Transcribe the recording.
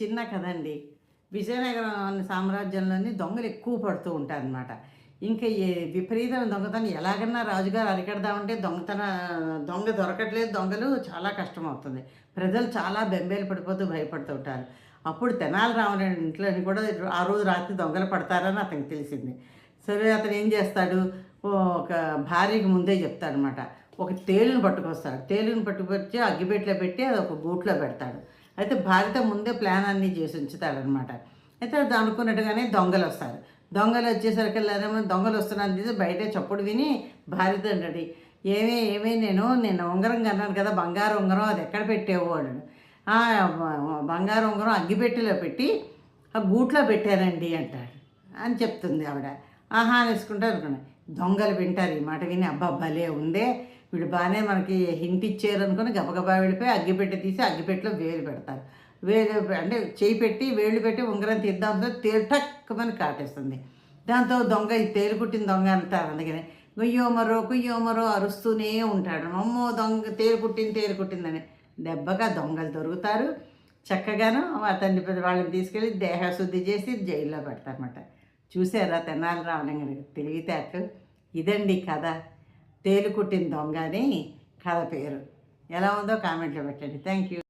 చిన్న కథ అండి విజయనగరం సామ్రాజ్యంలోని దొంగలు ఎక్కువ పడుతూ ఉంటారనమాట ఇంకా ఏ విపరీతమైన దొంగతనం ఎలాగన్నా రాజుగారు అరికడదామంటే దొంగతన దొంగ దొరకట్లేదు దొంగలు చాలా కష్టం అవుతుంది ప్రజలు చాలా బెంబేలు పడిపోతూ భయపడుతూ ఉంటారు. అప్పుడు తెనాలి రామరాజు ఇంట్లోని కూడా ఆ రోజు రాత్రి దొంగలు పడతారని అతనికి తెలిసింది. సరే అతను ఏం చేస్తాడు? ఓ ఒక భార్యకి ముందే చెప్తాడనమాట ఒక తేలుని పట్టుకొస్తాడు. తేలుని పట్టుకొచ్చి అగ్గిపెట్లో పెట్టి అది ఒక గూట్లో పెడతాడు. అయితే భార్యతో ముందే ప్లాన్ అన్నీ చేసి ఉంచుతాడనమాట అయితే అది అనుకున్నట్టుగానే దొంగలు వస్తారు. దొంగలు వచ్చేసరికెళ్ళారేమో దొంగలు వస్తున్నాను తీసి బయటే చప్పుడు విని భార్యతో అంటాడు ఏమే ఏమే నేను నేను ఉంగరం కన్నాను కదా బంగారు ఉంగరం అది ఎక్కడ పెట్టేవో అన్నాడు. బంగారు ఉంగరం అగ్గిపెట్టెలో పెట్టి ఆ గూట్లో పెట్టానండి అంటాడు అని చెప్తుంది ఆవిడ. ఆహా అనేసుకుంటా అనుకున్నాను దొంగలు వింటారు. ఈ మాట విని అబ్బా భలే ఉందే. వీడు బాగానే మనకి హింట్ ఇచ్చారు అనుకుని గబగబా వెళ్ళిపోయి అగ్గిపెట్టె తీసి అగ్గిపెట్టెలో వేలు పెడతారు. వేలు అంటే చేయి పెట్టి వేళ్ళు పెట్టి ఉంగరం తీద్దాం తేలు టక్కుమని కాటేస్తుంది. దాంతో దొంగ ఈ తేలు కుట్టిన దొంగ అంటారు అందుకని. గుయ్యో మరో కుయ్యో మరో అరుస్తూనే ఉంటాడు. అమ్మో దొంగ తేలు కుట్టింది తేలు కుట్టిందని. దెబ్బగా దొంగలు దొరుకుతారు. చక్కగాను అతన్ని వాళ్ళని తీసుకెళ్ళి దేహశుద్ధి చేసి జైల్లో పెడతారన్నమాట. చూసారా తెనాలి రావడం తెలివితేటలు? ఇదండి కథ. తేలు కుట్టిన దొంగ అని కథ పేరు. ఎలా ఉందో కామెంట్లో పెట్టండి. Thank you